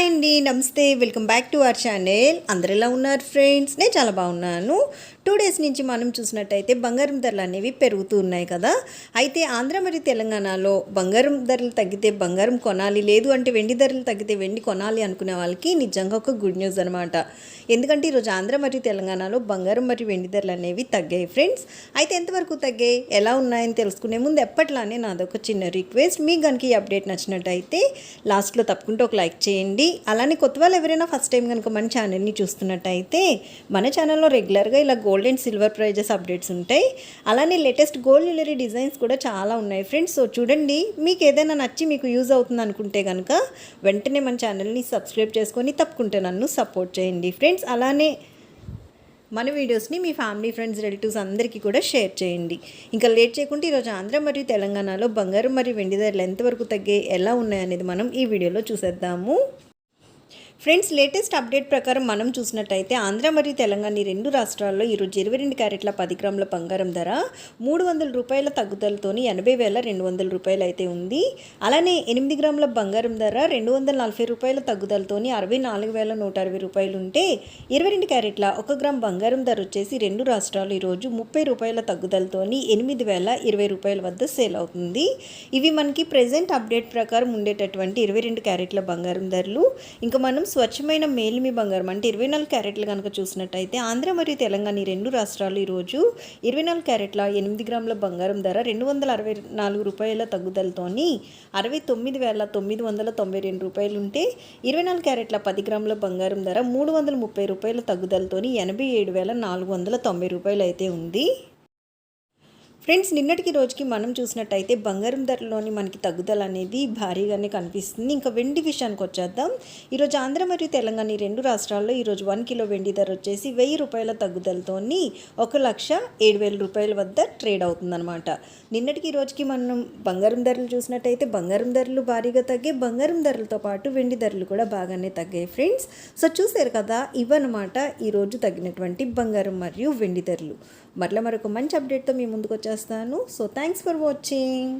Hi అండి నమస్తే welcome back to our channel. అందరు ఎలా ఉన్నారు ఫ్రెండ్స్? నేను చాలా బాగున్నాను. టూ డేస్ నుంచి మనం చూసినట్టయితే బంగారం ధరలు అనేవి పెరుగుతూ ఉన్నాయి కదా. అయితే ఆంధ్ర మరియు తెలంగాణలో బంగారం ధరలు తగ్గితే బంగారం కొనాలి లేదు అంటే వెండి ధరలు తగ్గితే వెండి కొనాలి అనుకునే వాళ్ళకి నిజంగా ఒక గుడ్ న్యూస్ అనమాట ఎందుకంటే ఈరోజు ఆంధ్ర మరియు తెలంగాణలో బంగారం మరియు వెండి ధరలు అనేవి తగ్గాయి ఫ్రెండ్స్. అయితే ఎంతవరకు తగ్గాయి? ఎలా ఉన్నాయని తెలుసుకునే ముందు ఎప్పట్లానే నాదొక చిన్న రిక్వెస్ట్. మీకు కనుక ఈ అప్డేట్ నచ్చినట్టయితే లాస్ట్లో తప్పకుండా ఒక లైక్ చేయండి. అలానే కొత్త వాళ్ళు ఎవరైనా ఫస్ట్ టైం కనుక మన ఛానల్ని చూస్తున్నట్టయితే మన ఛానల్లో రెగ్యులర్గా ఇలా gold and silver prizes updates ఉంటాయి. అలానే లేటెస్ట్ గోల్డ్ జ్యువెలరీ డిజైన్స్ కూడా చాలా ఉన్నాయి ఫ్రెండ్స్ సో చూడండి మీకు ఏదైనా నచ్చి మీకు యూజ్ అవుతుంది అనుకుంటే కనుక వెంటనే మన ఛానల్ని సబ్స్క్రైబ్ చేసుకొని తప్పుకుంటే నన్ను సపోర్ట్ చేయండి ఫ్రెండ్స్ అలానే మన వీడియోస్ని మీ ఫ్యామిలీ ఫ్రెండ్స్ రిలేటివ్స్ అందరికీ కూడా షేర్ చేయండి. ఇంకా లేట్ చేయకుండా ఈరోజు ఆంధ్ర మరియు తెలంగాణలో బంగారం మరియు వెండి ధరలు ఎంతవరకు తగ్గాయి ఎలా ఉన్నాయనేది మనం ఈ వీడియోలో చూసేద్దాము. ఫ్రెండ్స్ లేటెస్ట్ అప్డేట్ ప్రకారం మనం చూసినట్టయితే ఆంధ్ర మరియు తెలంగాణ ఈ రెండు రాష్ట్రాల్లో ఈరోజు ఇరవై రెండు క్యారెట్ల పది గ్రాముల బంగారం ధర మూడు వందల రూపాయల తగ్గుదలతోని ఎనభై వేల రెండు వందల రూపాయలు అయితే ఉంది. అలానే ఎనిమిది గ్రాముల బంగారం ధర రెండు వందల నలభై రూపాయల తగ్గుదలతోని అరవై నాలుగు వేల నూట అరవై రూపాయలు ఉంటే ఇరవై రెండు క్యారెట్ల ఒక గ్రామ్ బంగారం ధర వచ్చేసి రెండు రాష్ట్రాలు ఈరోజు ముప్పై రూపాయల తగ్గుదలతోని ఎనిమిది వేల ఇరవై రూపాయల వద్ద సేల్ అవుతుంది. ఇవి మనకి ప్రజెంట్ అప్డేట్ ప్రకారం ఉండేటటువంటి ఇరవై రెండు క్యారెట్ల బంగారం ధరలు. ఇంకా మనం స్వచ్ఛమైన మేలిమి బంగారం. అంటే ఇరవై నాలుగు క్యారెట్లు కనుక చూసినట్టయితే ఆంధ్ర మరియు తెలంగాణ ఈ రెండు రాష్ట్రాలు ఈరోజు ఇరవై నాలుగు క్యారెట్ల ఎనిమిది గ్రాముల బంగారం ధర రెండు వందల అరవై నాలుగు రూపాయల తగ్గుదలతోని అరవై తొమ్మిది వేల తొమ్మిది వందల తొంభై రెండు రూపాయలు ఉంటే ఇరవై నాలుగు క్యారెట్ల పది గ్రాముల బంగారం ధర మూడు వందల ముప్పై రూపాయల తగ్గుదలతోని ఎనభై ఏడు వేల నాలుగు వందల తొంభై రూపాయలు అయితే ఉంది. ఫ్రెండ్స్ నిన్నటికి రోజుకి మనం చూసినట్టయితే బంగారం ధరలోని మనకి తగ్గుదల అనేది భారీగానే కనిపిస్తుంది. ఇంకా వెండి విషయానికి వచ్చేద్దాం. ఈరోజు ఆంధ్ర మరియు తెలంగాణ ఈ రెండు రాష్ట్రాల్లో ఈరోజు వన్ కిలో వెండి ధర వచ్చేసి వెయ్యి రూపాయల తగ్గుదలతోని ఒక లక్ష ఏడు వేల రూపాయల వద్ద ట్రేడ్ అవుతుందన్నమాట. నిన్నటికి రోజుకి మనం బంగారం ధరలు చూసినట్టయితే బంగారం ధరలు భారీగా తగ్గే బంగారం ధరలతో పాటు వెండి ధరలు కూడా బాగానే తగ్గాయి ఫ్రెండ్స్. సో చూసారు కదా ఇవన్నమాట ఈరోజు తగ్గినటువంటి బంగారం మరియు వెండి ధరలు. మరలా మరొక మంచి అప్డేట్తో మీ ముందుకు చేస్తాను. So thanks for watching